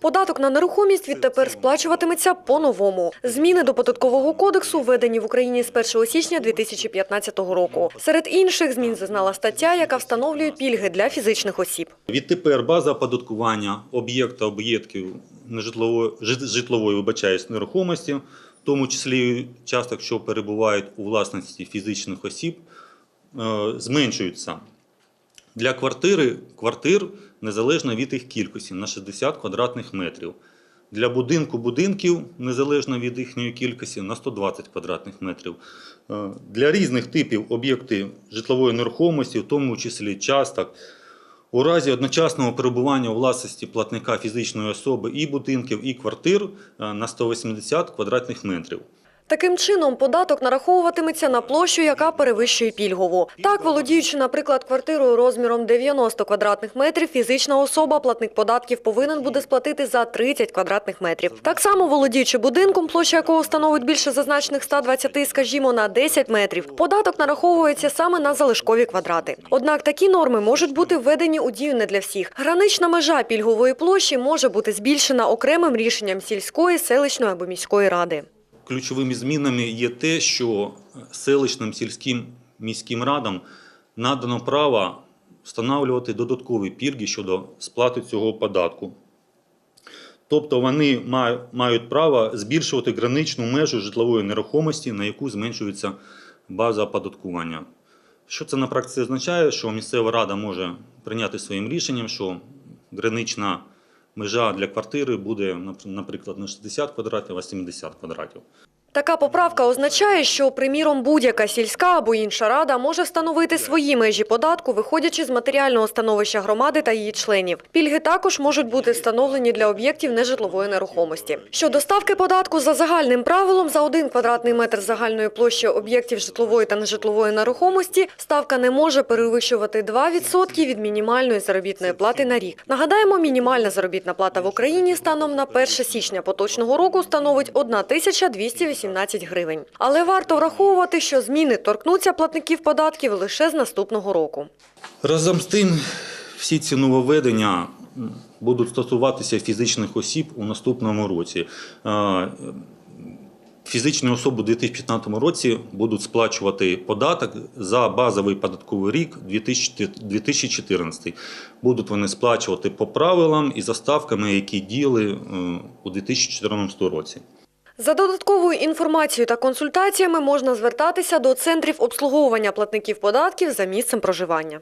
Податок на нерухомість відтепер сплачуватиметься по-новому. Зміни до податкового кодексу введені в Україні з 1 січня 2015 року. Серед інших змін зазнала стаття, яка встановлює пільги для фізичних осіб. Відтепер база оподаткування об'єкта об'єктів нежитлової жит- житлової вибачаюсь, нерухомості, в тому числі часток, що перебувають у власності фізичних осіб, е, зменшуються. Для квартири квартир незалежно від їх кількості на 60 квадратних метрів. Для будинку будинків незалежно від їхньої кількості на 120 квадратних метрів. Е, Для різних типів об'єктів житлової нерухомості, в тому числі часток, у разі одночасного перебування у власності платника фізичної особи і будинків, і квартир е, на 180 квадратних метрів. Таким чином, податок нараховуватиметься на площу, яка перевищує пільгову. Так, володіючи, наприклад, квартирою розміром 90 квадратних метрів, фізична особа, платник податків, повинен буде сплатити за 30 квадратних метрів. Так само, володіючи будинком, площа якого становить більше зазначених 120, скажімо, на 10 метрів, податок нараховується саме на залишкові квадрати. Однак такі норми можуть бути введені у дію не для всіх. Гранична межа пільгової площі може бути збільшена окремим рішенням сільської, селищної або міської ради. Ключовими змінами є те, що селищним сільським міським радам надано право встановлювати додаткові пільги щодо сплати цього податку. Тобто вони мають право збільшувати граничну межу житлової нерухомості, на яку зменшується база оподаткування. Що це на практиці означає? Що місцева рада може прийняти своїм рішенням, що гранична межа для квартири буде, нап- наприклад, не 60 квадратів, а 70 квадратів. Така поправка означає, що, приміром, будь-яка сільська або інша рада може встановити свої межі податку, виходячи з матеріального становища громади та її членів. Пільги також можуть бути встановлені для об'єктів нежитлової нерухомості. Щодо ставки податку за загальним правилом, за один квадратний метр загальної площі об'єктів житлової та нежитлової нерухомості ставка не може перевищувати 2% від мінімальної заробітної плати на рік. Нагадаємо, мінімальна заробітна плата в Україні станом на 1 січня поточного року становить 1218 гривень. Але варто враховувати, що зміни торкнуться платників податків лише з наступного року. Разом з тим, всі ці нововведення будуть стосуватися фізичних осіб у наступному році. Е, Фізичні особи у 2015 році будуть сплачувати податок за базовий податковий рік 2014. Будуть вони сплачувати по правилам і за ставками, які діяли е, у 2014 році. За додатковою інформацією та консультаціями можна звертатися до центрів обслуговування платників податків за місцем проживання.